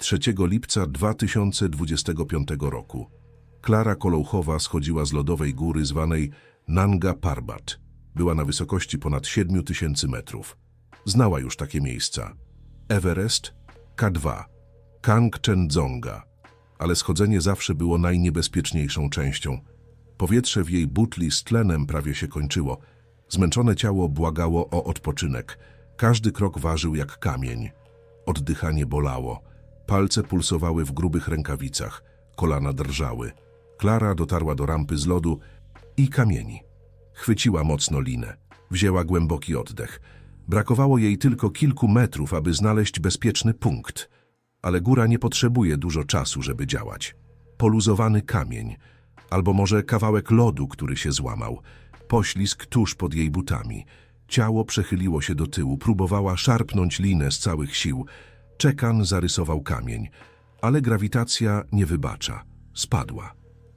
3 lipca 2025 roku. Klara Kolouchowa schodziła z lodowej góry zwanej Nanga Parbat. Była na wysokości ponad 7 tysięcy metrów. Znała już takie miejsca. Everest, K2, Kangchenjunga. Ale schodzenie zawsze było najniebezpieczniejszą częścią. Powietrze w jej butli z tlenem prawie się kończyło. Zmęczone ciało błagało o odpoczynek. Każdy krok ważył jak kamień. Oddychanie bolało. Palce pulsowały w grubych rękawicach. Kolana drżały. Klara dotarła do rampy z lodu i kamieni. Chwyciła mocno linę. Wzięła głęboki oddech. Brakowało jej tylko kilku metrów, aby znaleźć bezpieczny punkt. Ale góra nie potrzebuje dużo czasu, żeby działać. Poluzowany kamień, albo może kawałek lodu, który się złamał. Poślizg tuż pod jej butami. Ciało przechyliło się do tyłu, próbowała szarpnąć linę z całych sił. Czekan zarysował kamień, ale grawitacja nie wybacza. Spadła.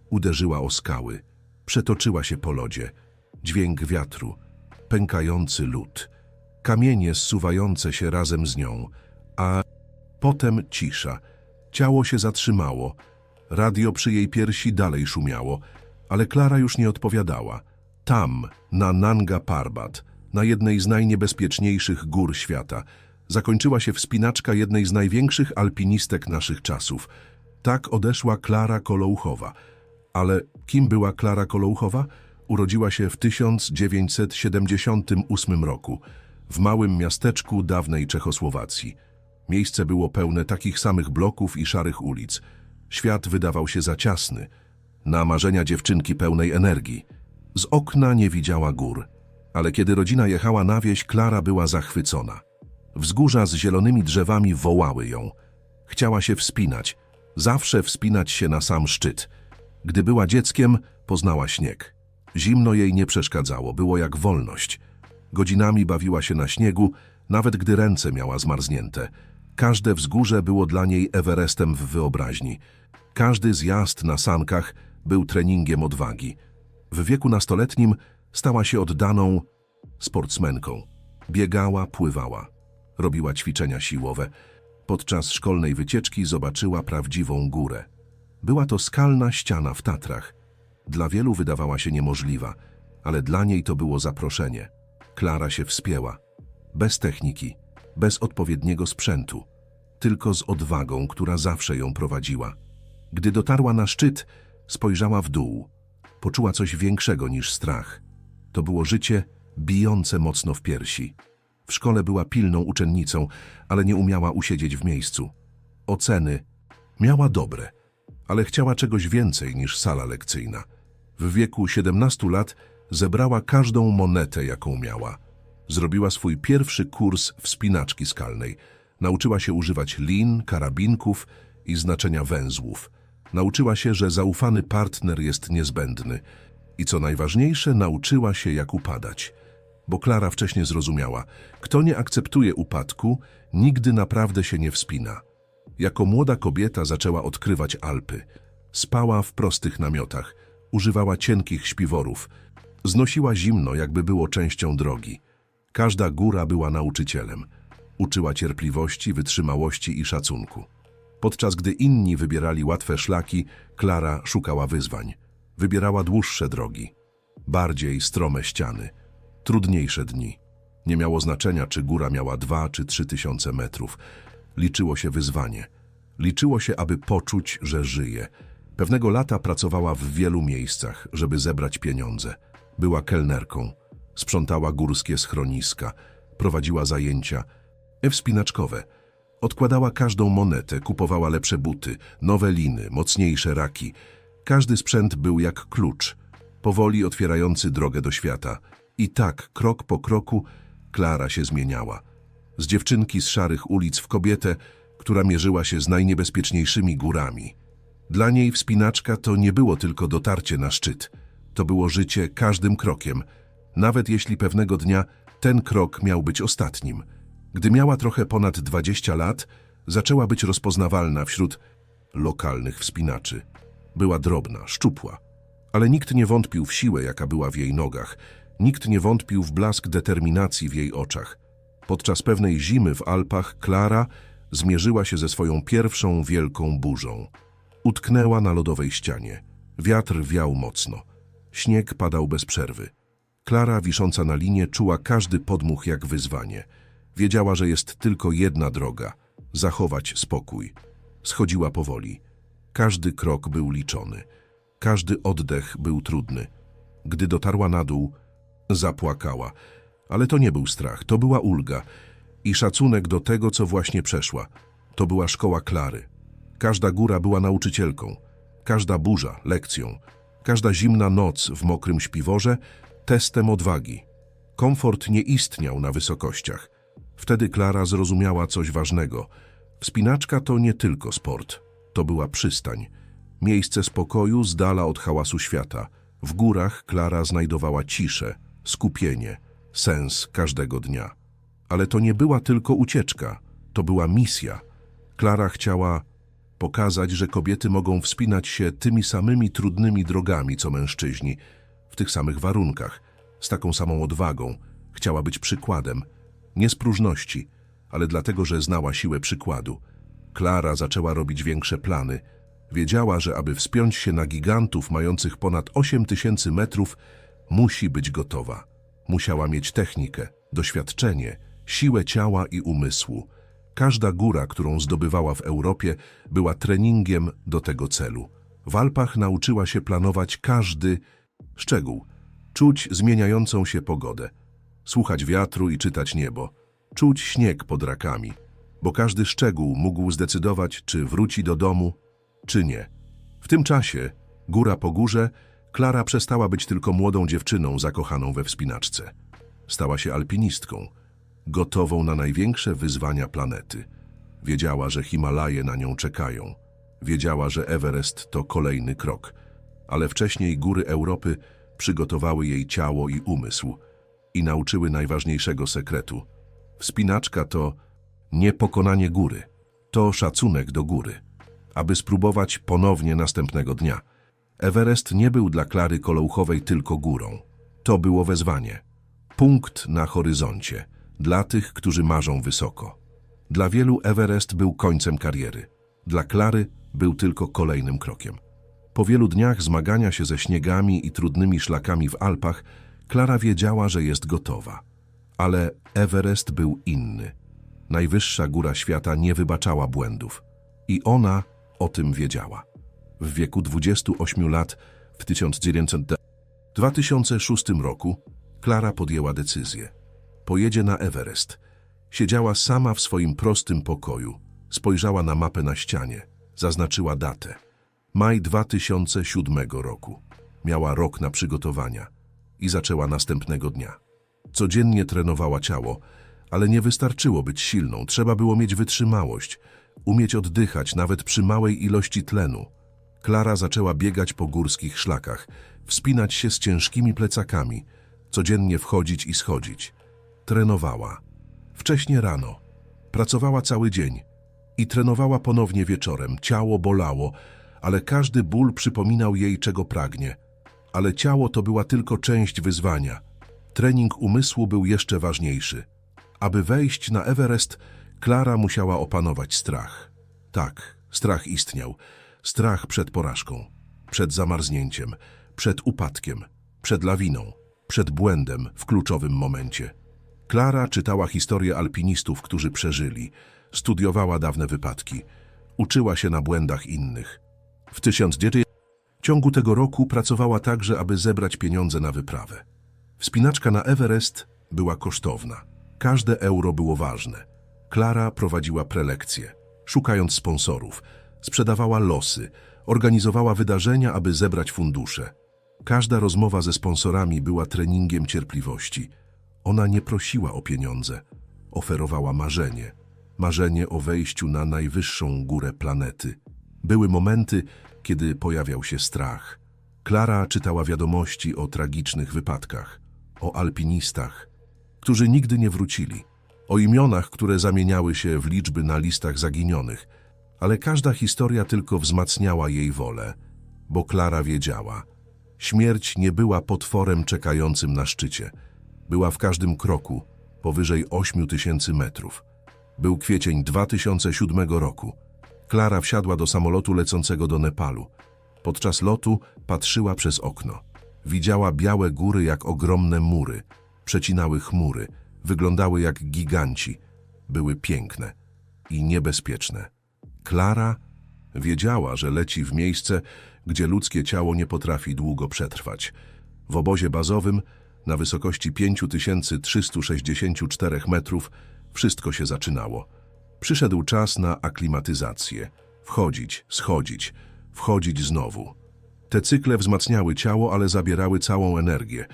Uderzyła o skały. Przetoczyła się po lodzie. Dźwięk wiatru. Pękający lód. Kamienie zsuwające się razem z nią. A potem cisza. Ciało się zatrzymało. Radio przy jej piersi dalej szumiało, ale Klara już nie odpowiadała. Tam, na Nanga Parbat, na jednej z najniebezpieczniejszych gór świata, zakończyła się wspinaczka jednej z największych alpinistek naszych czasów. Tak odeszła Klara Kolouchowa. Ale kim była Klara Kolouchowa? Urodziła się w 1978 roku w małym miasteczku dawnej Czechosłowacji. Miejsce było pełne takich samych bloków i szarych ulic. Świat wydawał się za ciasny. Na marzenia dziewczynki pełnej energii. Z okna nie widziała gór. Ale kiedy rodzina jechała na wieś, Klara była zachwycona. Wzgórza z zielonymi drzewami wołały ją. Chciała się wspinać. Zawsze wspinać się na sam szczyt. Gdy była dzieckiem, poznała śnieg. Zimno jej nie przeszkadzało, było jak wolność. Godzinami bawiła się na śniegu, nawet gdy ręce miała zmarznięte. Każde wzgórze było dla niej Everestem w wyobraźni. Każdy zjazd na sankach był treningiem odwagi. W wieku nastoletnim stała się oddaną sportsmenką. Biegała, pływała. Robiła ćwiczenia siłowe. Podczas szkolnej wycieczki zobaczyła prawdziwą górę. Była to skalna ściana w Tatrach. Dla wielu wydawała się niemożliwa, ale dla niej to było zaproszenie. Klara się wspięła. Bez techniki, bez odpowiedniego sprzętu, tylko z odwagą, która zawsze ją prowadziła. Gdy dotarła na szczyt, spojrzała w dół. Poczuła coś większego niż strach. To było życie bijące mocno w piersi. W szkole była pilną uczennicą, ale nie umiała usiedzieć w miejscu. Oceny miała dobre, ale chciała czegoś więcej niż sala lekcyjna. W wieku 17 lat zebrała każdą monetę, jaką miała. Zrobiła swój pierwszy kurs wspinaczki skalnej. Nauczyła się używać lin, karabinków i znaczenia węzłów. Nauczyła się, że zaufany partner jest niezbędny. I co najważniejsze, nauczyła się, jak upadać. Bo Klara wcześniej zrozumiała, kto nie akceptuje upadku, nigdy naprawdę się nie wspina. Jako młoda kobieta zaczęła odkrywać Alpy. Spała w prostych namiotach, używała cienkich śpiworów, znosiła zimno, jakby było częścią drogi. Każda góra była nauczycielem. Uczyła cierpliwości, wytrzymałości i szacunku. Podczas gdy inni wybierali łatwe szlaki, Klara szukała wyzwań. Wybierała dłuższe drogi, bardziej strome ściany, trudniejsze dni. Nie miało znaczenia, czy góra miała dwa czy trzy tysiące metrów. Liczyło się wyzwanie. Liczyło się, aby poczuć, że żyje. Pewnego lata pracowała w wielu miejscach, żeby zebrać pieniądze. Była kelnerką, sprzątała górskie schroniska, prowadziła zajęcia e-wspinaczkowe. Odkładała każdą monetę, kupowała lepsze buty, nowe liny, mocniejsze raki. Każdy sprzęt był jak klucz, powoli otwierający drogę do świata. I tak, krok po kroku, Klara się zmieniała. Z dziewczynki z szarych ulic w kobietę, która mierzyła się z najniebezpieczniejszymi górami. Dla niej wspinaczka to nie było tylko dotarcie na szczyt. To było życie każdym krokiem, nawet jeśli pewnego dnia ten krok miał być ostatnim. Gdy miała trochę ponad 20 lat, zaczęła być rozpoznawalna wśród lokalnych wspinaczy. Była drobna, szczupła, ale nikt nie wątpił w siłę, jaka była w jej nogach. Nikt nie wątpił w blask determinacji w jej oczach. Podczas pewnej zimy w Alpach Klara zmierzyła się ze swoją pierwszą wielką burzą. Utknęła na lodowej ścianie. Wiatr wiał mocno. Śnieg padał bez przerwy. Klara, wisząca na linie, czuła każdy podmuch jak wyzwanie. Wiedziała, że jest tylko jedna droga – zachować spokój. Schodziła powoli. Każdy krok był liczony. Każdy oddech był trudny. Gdy dotarła na dół, zapłakała. Ale to nie był strach, to była ulga i szacunek do tego, co właśnie przeszła. To była szkoła Klary. Każda góra była nauczycielką, każda burza lekcją, każda zimna noc w mokrym śpiworze testem odwagi. Komfort nie istniał na wysokościach. Wtedy Klara zrozumiała coś ważnego. Wspinaczka to nie tylko sport, to była przystań. Miejsce spokoju z dala od hałasu świata. W górach Klara znajdowała ciszę, skupienie, sens każdego dnia. Ale to nie była tylko ucieczka, to była misja. Klara chciała pokazać, że kobiety mogą wspinać się tymi samymi trudnymi drogami co mężczyźni, w tych samych warunkach, z taką samą odwagą. Chciała być przykładem, nie z próżności, ale dlatego, że znała siłę przykładu. Klara zaczęła robić większe plany. Wiedziała, że aby wspiąć się na gigantów mających ponad 8 tysięcy metrów, musi być gotowa. Musiała mieć technikę, doświadczenie, siłę ciała i umysłu. Każda góra, którą zdobywała w Europie, była treningiem do tego celu. W Alpach nauczyła się planować każdy szczegół, czuć zmieniającą się pogodę, słuchać wiatru i czytać niebo, czuć śnieg pod rakami, bo każdy szczegół mógł zdecydować, czy wróci do domu, czy nie. W tym czasie, góra po górze, Klara przestała być tylko młodą dziewczyną zakochaną we wspinaczce. Stała się alpinistką, gotową na największe wyzwania planety. Wiedziała, że Himalaje na nią czekają. Wiedziała, że Everest to kolejny krok. Ale wcześniej góry Europy przygotowały jej ciało i umysł i nauczyły najważniejszego sekretu. Wspinaczka to nie pokonanie góry, to szacunek do góry, aby spróbować ponownie następnego dnia. Everest nie był dla Klary Kolouchowej tylko górą. To było wezwanie. Punkt na horyzoncie dla tych, którzy marzą wysoko. Dla wielu Everest był końcem kariery. Dla Klary był tylko kolejnym krokiem. Po wielu dniach zmagania się ze śniegami i trudnymi szlakami w Alpach, Klara wiedziała, że jest gotowa. Ale Everest był inny. Najwyższa góra świata nie wybaczała błędów. I ona o tym wiedziała. W wieku 28 lat w 1900 2006 roku Klara podjęła decyzję. Pojedzie na Everest. Siedziała sama w swoim prostym pokoju. Spojrzała na mapę na ścianie. Zaznaczyła datę. Maj 2007 roku. Miała rok na przygotowania i zaczęła następnego dnia. Codziennie trenowała ciało, ale nie wystarczyło być silną. Trzeba było mieć wytrzymałość, umieć oddychać nawet przy małej ilości tlenu. Klara zaczęła biegać po górskich szlakach, wspinać się z ciężkimi plecakami, codziennie wchodzić i schodzić. Trenowała. Wcześnie rano. Pracowała cały dzień i trenowała ponownie wieczorem. Ciało bolało, ale każdy ból przypominał jej, czego pragnie. Ale ciało to była tylko część wyzwania. Trening umysłu był jeszcze ważniejszy. Aby wejść na Everest, Klara musiała opanować strach. Tak, strach istniał. Strach przed porażką, przed zamarznięciem, przed upadkiem, przed lawiną, przed błędem w kluczowym momencie. Klara czytała historie alpinistów, którzy przeżyli, studiowała dawne wypadki, uczyła się na błędach innych. W 1900 w ciągu tego roku pracowała także, aby zebrać pieniądze na wyprawę. Wspinaczka na Everest była kosztowna. Każde euro było ważne. Klara prowadziła prelekcje, szukając sponsorów, sprzedawała losy, organizowała wydarzenia, aby zebrać fundusze. Każda rozmowa ze sponsorami była treningiem cierpliwości. Ona nie prosiła o pieniądze, oferowała marzenie. Marzenie o wejściu na najwyższą górę planety. Były momenty, kiedy pojawiał się strach. Klara czytała wiadomości o tragicznych wypadkach, o alpinistach, którzy nigdy nie wrócili, o imionach, które zamieniały się w liczby na listach zaginionych, ale każda historia tylko wzmacniała jej wolę, bo Klara wiedziała. Śmierć nie była potworem czekającym na szczycie. Była w każdym kroku, powyżej ośmiu tysięcy metrów. Był kwiecień 2007 roku. Klara wsiadła do samolotu lecącego do Nepalu. Podczas lotu patrzyła przez okno. Widziała białe góry jak ogromne mury. Przecinały chmury. Wyglądały jak giganci. Były piękne i niebezpieczne. Klara wiedziała, że leci w miejsce, gdzie ludzkie ciało nie potrafi długo przetrwać. W obozie bazowym, na wysokości 5364 metrów, wszystko się zaczynało. Przyszedł czas na aklimatyzację. Wchodzić, schodzić, wchodzić znowu. Te cykle wzmacniały ciało, ale zabierały całą energię.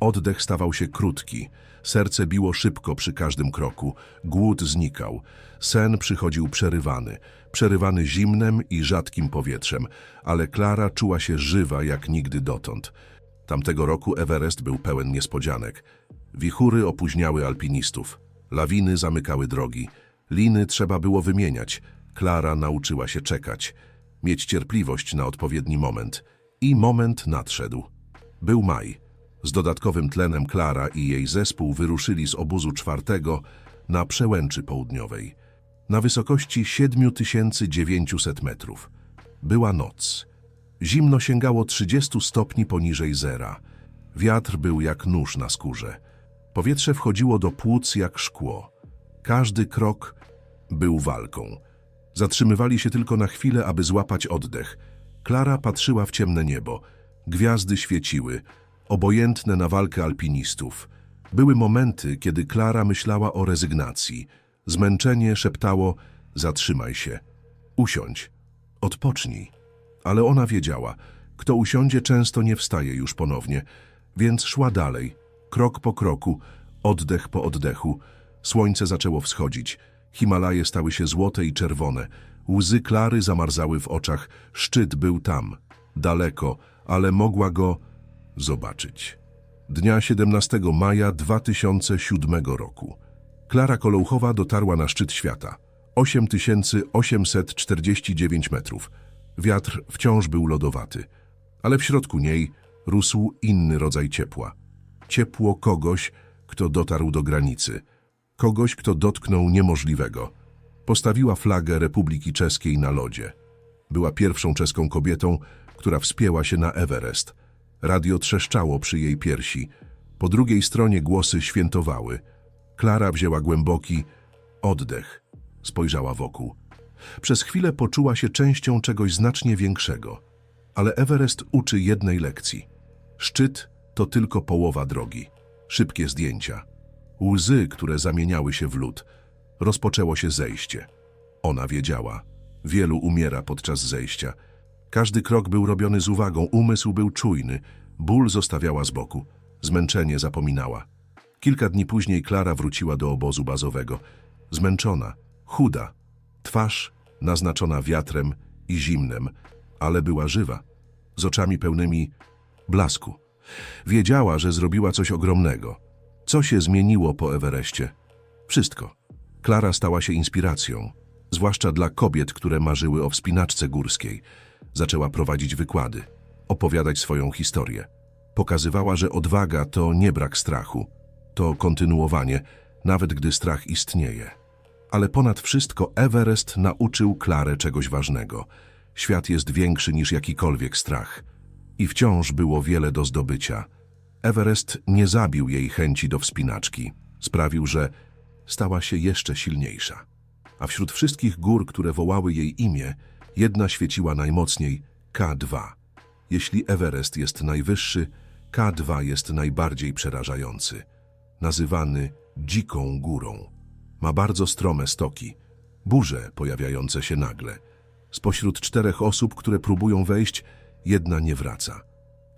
Oddech stawał się krótki. Serce biło szybko przy każdym kroku. Głód znikał. Sen przychodził przerywany. Przerywany zimnem i rzadkim powietrzem. Ale Klara czuła się żywa jak nigdy dotąd. Tamtego roku Everest był pełen niespodzianek. Wichury opóźniały alpinistów. Lawiny zamykały drogi. Liny trzeba było wymieniać. Klara nauczyła się czekać. Mieć cierpliwość na odpowiedni moment. I moment nadszedł. Był maj. Z dodatkowym tlenem Klara i jej zespół wyruszyli z obozu czwartego na przełęczy południowej. Na wysokości 7900 metrów. Była noc. Zimno sięgało 30 stopni poniżej zera. Wiatr był jak nóż na skórze. Powietrze wchodziło do płuc jak szkło. Każdy krok był walką. Zatrzymywali się tylko na chwilę, aby złapać oddech. Klara patrzyła w ciemne niebo. Gwiazdy świeciły, obojętne na walkę alpinistów. Były momenty, kiedy Klara myślała o rezygnacji. Zmęczenie szeptało: Zatrzymaj się, usiądź, odpocznij. Ale ona wiedziała, kto usiądzie, często nie wstaje już ponownie, więc szła dalej, krok po kroku, oddech po oddechu. Słońce zaczęło wschodzić. Himalaje stały się złote i czerwone. Łzy Klary zamarzały w oczach. Szczyt był tam, daleko, ale mogła go zobaczyć. Dnia 17 maja 2007 roku. Klara Kolouchowa dotarła na szczyt świata. 8849 metrów. Wiatr wciąż był lodowaty, ale w środku niej rósł inny rodzaj ciepła. Ciepło kogoś, kto dotarł do granicy. Kogoś, kto dotknął niemożliwego. Postawiła flagę Republiki Czeskiej na lodzie. Była pierwszą czeską kobietą, która wspięła się na Everest. Radio trzeszczało przy jej piersi. Po drugiej stronie głosy świętowały. Klara wzięła głęboki oddech. Spojrzała wokół. Przez chwilę poczuła się częścią czegoś znacznie większego. Ale Everest uczy jednej lekcji. Szczyt to tylko połowa drogi. Szybkie zdjęcia. Łzy, które zamieniały się w lód. Rozpoczęło się zejście. Ona wiedziała. Wielu umiera podczas zejścia. Każdy krok był robiony z uwagą, umysł był czujny. Ból zostawiała z boku. Zmęczenie zapominała. Kilka dni później Klara wróciła do obozu bazowego. Zmęczona, chuda, twarz naznaczona wiatrem i zimnem, ale była żywa, z oczami pełnymi blasku. Wiedziała, że zrobiła coś ogromnego. Co się zmieniło po Everestie? Wszystko. Klara stała się inspiracją, zwłaszcza dla kobiet, które marzyły o wspinaczce górskiej. Zaczęła prowadzić wykłady, opowiadać swoją historię. Pokazywała, że odwaga to nie brak strachu, to kontynuowanie, nawet gdy strach istnieje. Ale ponad wszystko Everest nauczył Klarę czegoś ważnego. Świat jest większy niż jakikolwiek strach. I wciąż było wiele do zdobycia. Everest nie zabił jej chęci do wspinaczki. Sprawił, że stała się jeszcze silniejsza. A wśród wszystkich gór, które wołały jej imię, jedna świeciła najmocniej K2. Jeśli Everest jest najwyższy, K2 jest najbardziej przerażający. Nazywany dziką górą. Ma bardzo strome stoki, burze pojawiające się nagle. Spośród czterech osób, które próbują wejść, jedna nie wraca.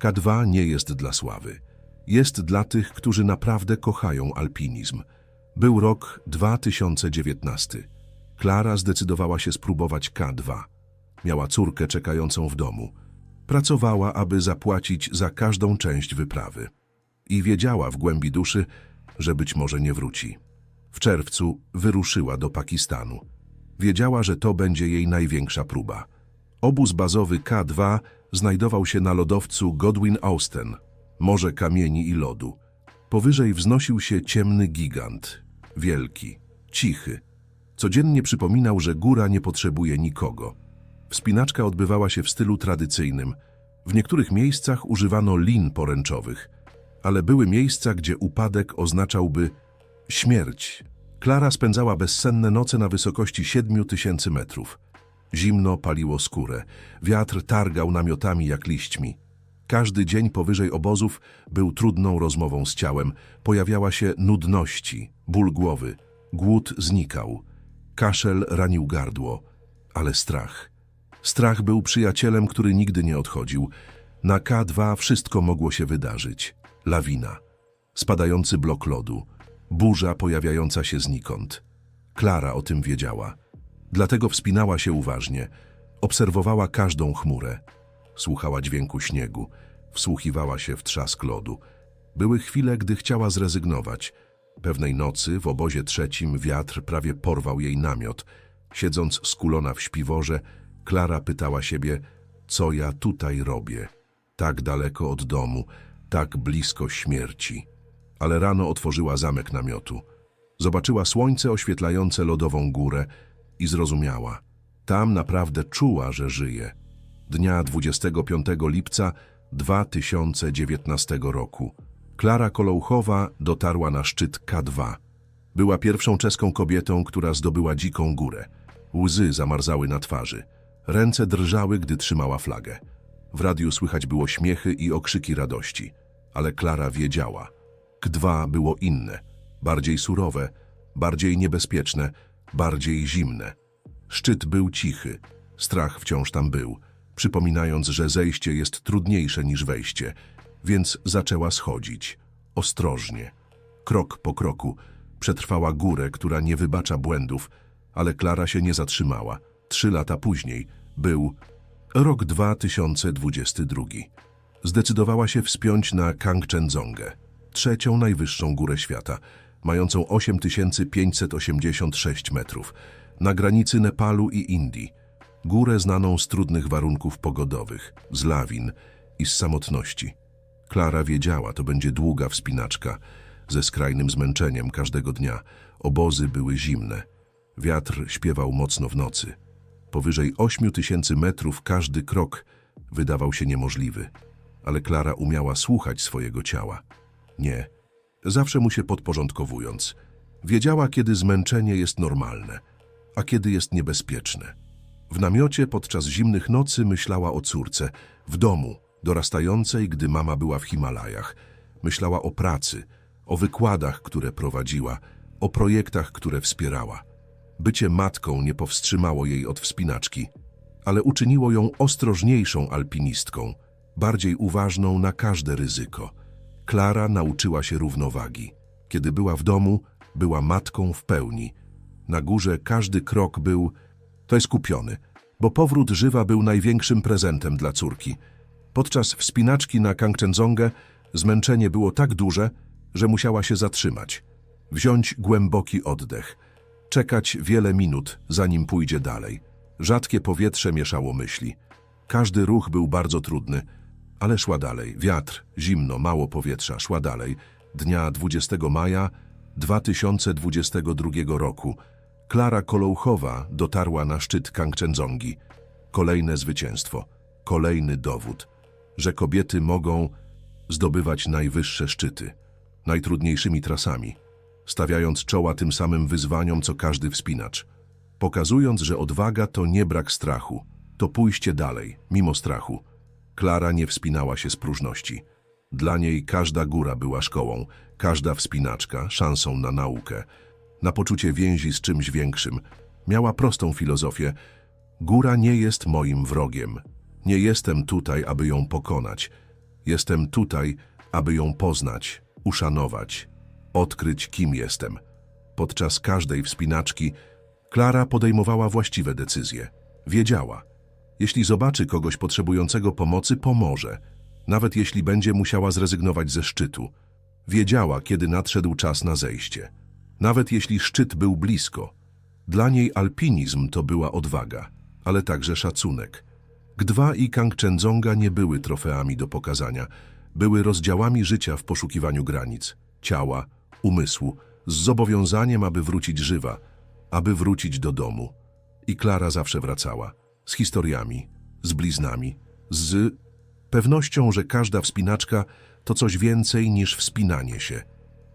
K2 nie jest dla sławy. Jest dla tych, którzy naprawdę kochają alpinizm. Był rok 2019. Klara zdecydowała się spróbować K2. Miała córkę czekającą w domu. Pracowała, aby zapłacić za każdą część wyprawy. I wiedziała w głębi duszy, że być może nie wróci. W czerwcu wyruszyła do Pakistanu. Wiedziała, że to będzie jej największa próba. Obóz bazowy K2 znajdował się na lodowcu Godwin Austen, morze kamieni i lodu. Powyżej wznosił się ciemny gigant, wielki, cichy. Codziennie przypominał, że góra nie potrzebuje nikogo. Wspinaczka odbywała się w stylu tradycyjnym. W niektórych miejscach używano lin poręczowych, ale były miejsca, gdzie upadek oznaczałby śmierć. Klara spędzała bezsenne noce na wysokości 7 tysięcy metrów. Zimno paliło skórę, wiatr targał namiotami jak liśćmi. Każdy dzień powyżej obozów był trudną rozmową z ciałem. Pojawiała się nudności, ból głowy, głód znikał. Kaszel ranił gardło, ale strach. Strach był przyjacielem, który nigdy nie odchodził. Na K2 wszystko mogło się wydarzyć. Lawina, spadający blok lodu, burza pojawiająca się znikąd. Klara o tym wiedziała. Dlatego wspinała się uważnie. Obserwowała każdą chmurę. Słuchała dźwięku śniegu. Wsłuchiwała się w trzask lodu. Były chwile, gdy chciała zrezygnować. Pewnej nocy w obozie trzecim wiatr prawie porwał jej namiot. Siedząc skulona w śpiworze, Klara pytała siebie, co ja tutaj robię? Tak daleko od domu, tak blisko śmierci. Ale rano otworzyła zamek namiotu. Zobaczyła słońce oświetlające lodową górę i zrozumiała. Tam naprawdę czuła, że żyje. Dnia 25 lipca 2019 roku. Klara Kolouchowa dotarła na szczyt K2. Była pierwszą czeską kobietą, która zdobyła dziką górę. Łzy zamarzały na twarzy. Ręce drżały, gdy trzymała flagę. W radiu słychać było śmiechy i okrzyki radości. Ale Klara wiedziała. K2 było inne, bardziej surowe, bardziej niebezpieczne, bardziej zimne. Szczyt był cichy, strach wciąż tam był, przypominając, że zejście jest trudniejsze niż wejście, więc zaczęła schodzić. Ostrożnie. Krok po kroku przetrwała górę, która nie wybacza błędów, ale Klara się nie zatrzymała. Trzy lata później był rok 2022. Zdecydowała się wspiąć na Kangchenzongę, trzecią najwyższą górę świata, mającą 8586 metrów, na granicy Nepalu i Indii. Górę znaną z trudnych warunków pogodowych, z lawin i z samotności. Klara wiedziała, to będzie długa wspinaczka, ze skrajnym zmęczeniem każdego dnia. Obozy były zimne. Wiatr śpiewał mocno w nocy. Powyżej 8 tysięcy metrów każdy krok wydawał się niemożliwy. Ale Klara umiała słuchać swojego ciała. Nie, zawsze mu się podporządkowując. Wiedziała, kiedy zmęczenie jest normalne, a kiedy jest niebezpieczne. W namiocie podczas zimnych nocy myślała o córce, w domu, dorastającej, gdy mama była w Himalajach. Myślała o pracy, o wykładach, które prowadziła, o projektach, które wspierała. Bycie matką nie powstrzymało jej od wspinaczki, ale uczyniło ją ostrożniejszą alpinistką, bardziej uważną na każde ryzyko. Klara nauczyła się równowagi. Kiedy była w domu, była matką w pełni. Na górze każdy krok był, to jest kupiony, bo powrót żywa był największym prezentem dla córki. Podczas wspinaczki na Kangchenzongę zmęczenie było tak duże, że musiała się zatrzymać, wziąć głęboki oddech, czekać wiele minut, zanim pójdzie dalej. Rzadkie powietrze mieszało myśli. Każdy ruch był bardzo trudny, ale szła dalej. Wiatr, zimno, mało powietrza, szła dalej. Dnia 20 maja 2022 roku Klara Kolouchowa dotarła na szczyt Kangchenzongi. Kolejne zwycięstwo, kolejny dowód, że kobiety mogą zdobywać najwyższe szczyty, najtrudniejszymi trasami, stawiając czoła tym samym wyzwaniom, co każdy wspinacz, pokazując, że odwaga to nie brak strachu, to pójście dalej, mimo strachu. Klara nie wspinała się z próżności. Dla niej każda góra była szkołą, każda wspinaczka szansą na naukę, na poczucie więzi z czymś większym. Miała prostą filozofię. Góra nie jest moim wrogiem. Nie jestem tutaj, aby ją pokonać. Jestem tutaj, aby ją poznać, uszanować, odkryć, kim jestem. Podczas każdej wspinaczki Klara podejmowała właściwe decyzje. Wiedziała, jeśli zobaczy kogoś potrzebującego pomocy, pomoże, nawet jeśli będzie musiała zrezygnować ze szczytu. Wiedziała, kiedy nadszedł czas na zejście. Nawet jeśli szczyt był blisko. Dla niej alpinizm to była odwaga, ale także szacunek. Gdwa i Kangchenzonga nie były trofeami do pokazania, były rozdziałami życia w poszukiwaniu granic, ciała, umysłu, z zobowiązaniem, aby wrócić żywa. aby wrócić do domu. I Klara zawsze wracała. Z historiami, z bliznami, z pewnością, że każda wspinaczka to coś więcej niż wspinanie się.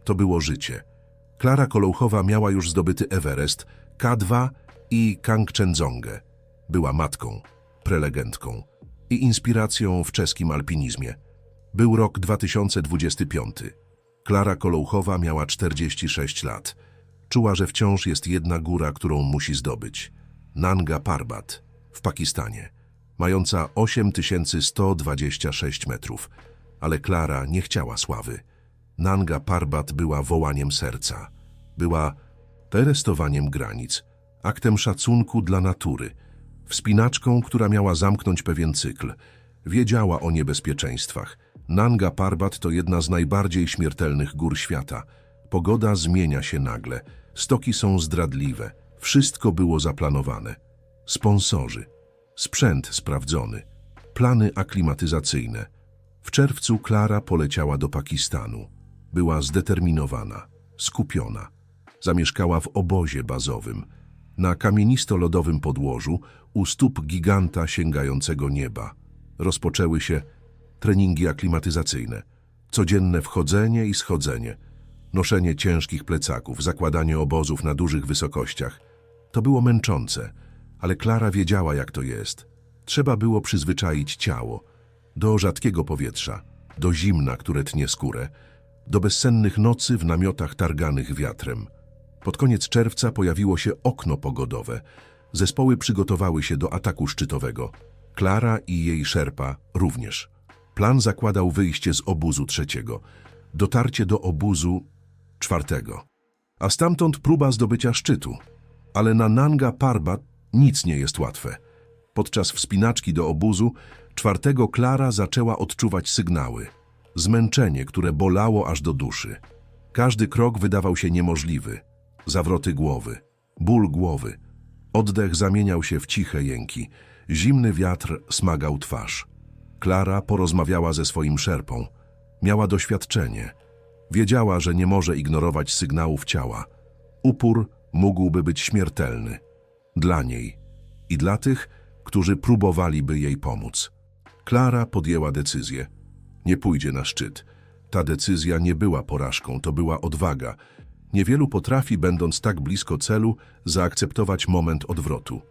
To było życie. Klara Kolouchowa miała już zdobyty Everest, K2 i Kangchenjongę. Była matką, prelegentką i inspiracją w czeskim alpinizmie. Był rok 2025. Klara Kolouchowa miała 46 lat. Czuła, że wciąż jest jedna góra, którą musi zdobyć. Nanga Parbat w Pakistanie, mająca 8126 metrów. Ale Klara nie chciała sławy. Nanga Parbat była wołaniem serca. Była testowaniem granic, aktem szacunku dla natury, wspinaczką, która miała zamknąć pewien cykl. Wiedziała o niebezpieczeństwach. Nanga Parbat to jedna z najbardziej śmiertelnych gór świata. Pogoda zmienia się nagle, stoki są zdradliwe, wszystko było zaplanowane. Sponsorzy, sprzęt sprawdzony, plany aklimatyzacyjne. W czerwcu Klara poleciała do Pakistanu. Była zdeterminowana, skupiona. Zamieszkała w obozie bazowym, na kamienisto-lodowym podłożu, u stóp giganta sięgającego nieba. Rozpoczęły się treningi aklimatyzacyjne, codzienne wchodzenie i schodzenie, noszenie ciężkich plecaków, zakładanie obozów na dużych wysokościach. To było męczące, ale Klara wiedziała, jak to jest. Trzeba było przyzwyczaić ciało do rzadkiego powietrza, do zimna, które tnie skórę, do bezsennych nocy w namiotach targanych wiatrem. Pod koniec czerwca pojawiło się okno pogodowe. Zespoły przygotowały się do ataku szczytowego. Klara i jej szerpa również. Plan zakładał wyjście z obuzu trzeciego, dotarcie do obuzu czwartego, a stamtąd próba zdobycia szczytu. Ale na Nanga Parbat nic nie jest łatwe. Podczas wspinaczki do obuzu czwartego Klara zaczęła odczuwać sygnały. Zmęczenie, które bolało aż do duszy. Każdy krok wydawał się niemożliwy. Zawroty głowy, ból głowy. Oddech zamieniał się w ciche jęki. Zimny wiatr smagał twarz. Klara porozmawiała ze swoim szerpą. Miała doświadczenie. Wiedziała, że nie może ignorować sygnałów ciała. Upór mógłby być śmiertelny. Dla niej i dla tych, którzy próbowaliby jej pomóc. Klara podjęła decyzję. Nie pójdzie na szczyt. Ta decyzja nie była porażką, to była odwaga. Niewielu potrafi, będąc tak blisko celu, zaakceptować moment odwrotu.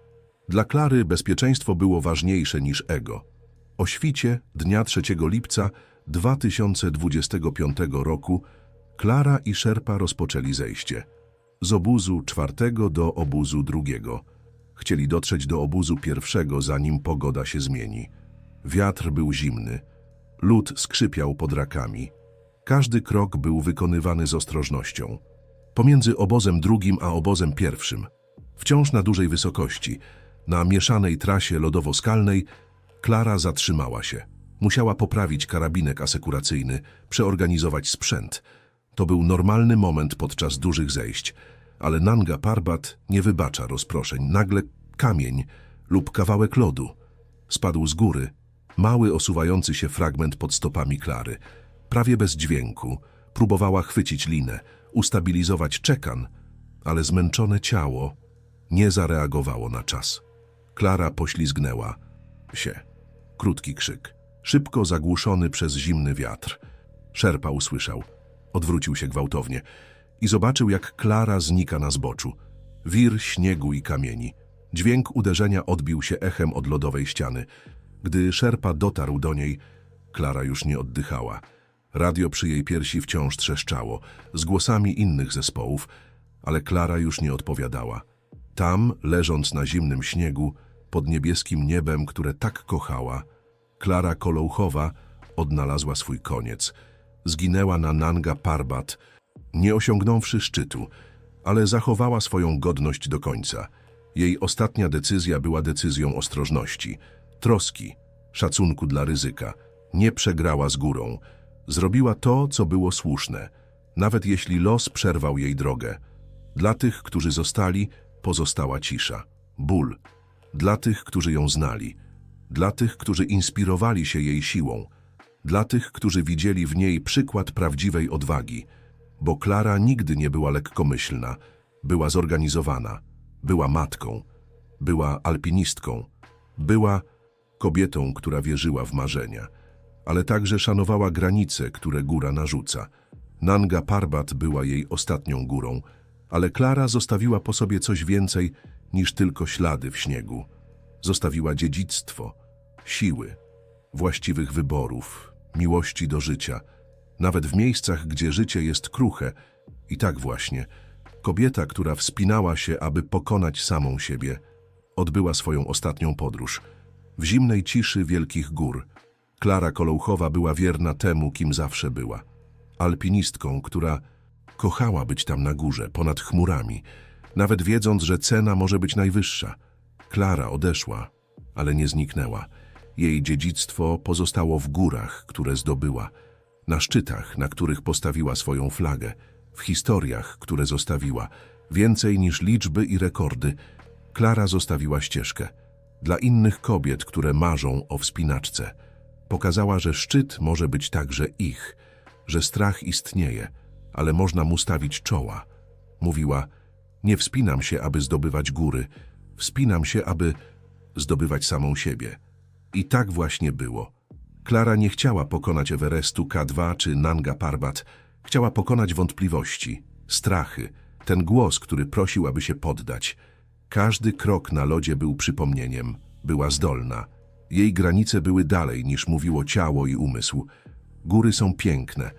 Dla Klary bezpieczeństwo było ważniejsze niż ego. O świcie dnia 3 lipca 2025 roku Klara i Szerpa rozpoczęli zejście. Z obuzu czwartego do obuzu drugiego. Chcieli dotrzeć do obuzu pierwszego, zanim pogoda się zmieni. Wiatr był zimny. Lód skrzypiał pod rakami. Każdy krok był wykonywany z ostrożnością. Pomiędzy obozem drugim a obozem pierwszym, wciąż na dużej wysokości, na mieszanej trasie lodowo-skalnej, Klara zatrzymała się. Musiała poprawić karabinek asekuracyjny, przeorganizować sprzęt. To był normalny moment podczas dużych zejść, ale Nanga Parbat nie wybacza rozproszeń. Nagle kamień lub kawałek lodu spadł z góry, mały osuwający się fragment pod stopami Klary. Prawie bez dźwięku próbowała chwycić linę, ustabilizować czekan, ale zmęczone ciało nie zareagowało na czas. Klara poślizgnęła się. Krótki krzyk, szybko zagłuszony przez zimny wiatr. Szerpa usłyszał. Odwrócił się gwałtownie i zobaczył, jak Klara znika na zboczu. Wir śniegu i kamieni. Dźwięk uderzenia odbił się echem od lodowej ściany. Gdy Szerpa dotarł do niej, Klara już nie oddychała. Radio przy jej piersi wciąż trzeszczało, z głosami innych zespołów, ale Klara już nie odpowiadała. Tam, leżąc na zimnym śniegu, pod niebieskim niebem, które tak kochała, Klara Kolouchowa odnalazła swój koniec. Zginęła na Nanga Parbat, nie osiągnąwszy szczytu, ale zachowała swoją godność do końca. Jej ostatnia decyzja była decyzją ostrożności, troski, szacunku dla ryzyka. Nie przegrała z górą. Zrobiła to, co było słuszne, nawet jeśli los przerwał jej drogę. Dla tych, którzy zostali, pozostała cisza, ból. Dla tych, którzy ją znali, dla tych, którzy inspirowali się jej siłą, dla tych, którzy widzieli w niej przykład prawdziwej odwagi, bo Klara nigdy nie była lekkomyślna, była zorganizowana, Była matką, była alpinistką, była kobietą, która wierzyła w marzenia, ale także szanowała granice, które góra narzuca. Nanga Parbat była jej ostatnią górą, ale Klara zostawiła po sobie coś więcej niż tylko ślady w śniegu. Zostawiła dziedzictwo, siły, właściwych wyborów, miłości do życia, nawet w miejscach, gdzie życie jest kruche. I tak właśnie, kobieta, która wspinała się, aby pokonać samą siebie, odbyła swoją ostatnią podróż. W zimnej ciszy wielkich gór. Klara Kolouchowa była wierna temu, kim zawsze była. Alpinistką, która kochała być tam na górze, ponad chmurami, nawet wiedząc, że cena może być najwyższa. Klara odeszła, ale nie zniknęła. Jej dziedzictwo pozostało w górach, które zdobyła, na szczytach, na których postawiła swoją flagę, w historiach, które zostawiła, więcej niż liczby i rekordy. Klara zostawiła ścieżkę dla innych kobiet, które marzą o wspinaczce. Pokazała, że szczyt może być także ich, że strach istnieje, ale można mu stawić czoła. Mówiła, nie wspinam się, aby zdobywać góry, wspinam się, aby zdobywać samą siebie. I tak właśnie było. Klara nie chciała pokonać Everestu K2 czy Nanga Parbat. Chciała pokonać wątpliwości, strachy, ten głos, który prosił, aby się poddać. Każdy krok na lodzie był przypomnieniem. Była zdolna. Jej granice były dalej niż mówiło ciało i umysł. Góry są piękne,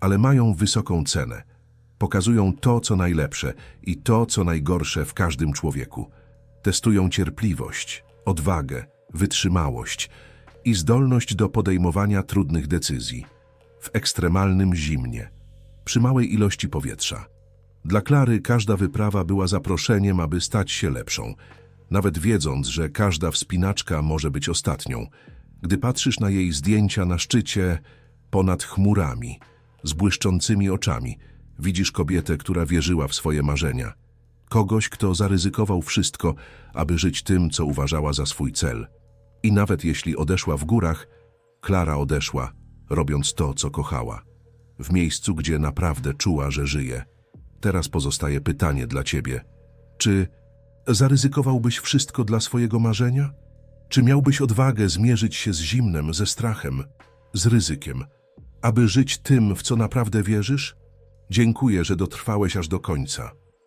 ale mają wysoką cenę. Pokazują to, co najlepsze i to, co najgorsze w każdym człowieku. Testują cierpliwość, odwagę, wytrzymałość i zdolność do podejmowania trudnych decyzji. W ekstremalnym zimnie, przy małej ilości powietrza. Dla Klary każda wyprawa była zaproszeniem, aby stać się lepszą, nawet wiedząc, że każda wspinaczka może być ostatnią. Gdy patrzysz na jej zdjęcia na szczycie, ponad chmurami, z błyszczącymi oczami, widzisz kobietę, która wierzyła w swoje marzenia. Kogoś, kto zaryzykował wszystko, aby żyć tym, co uważała za swój cel. I nawet jeśli odeszła w górach, Klara odeszła, robiąc to, co kochała. W miejscu, gdzie naprawdę czuła, że żyje. Teraz pozostaje pytanie dla ciebie. Czy zaryzykowałbyś wszystko dla swojego marzenia? Czy miałbyś odwagę zmierzyć się z zimnem, ze strachem, z ryzykiem, aby żyć tym, w co naprawdę wierzysz? Dziękuję, że dotrwałeś aż do końca.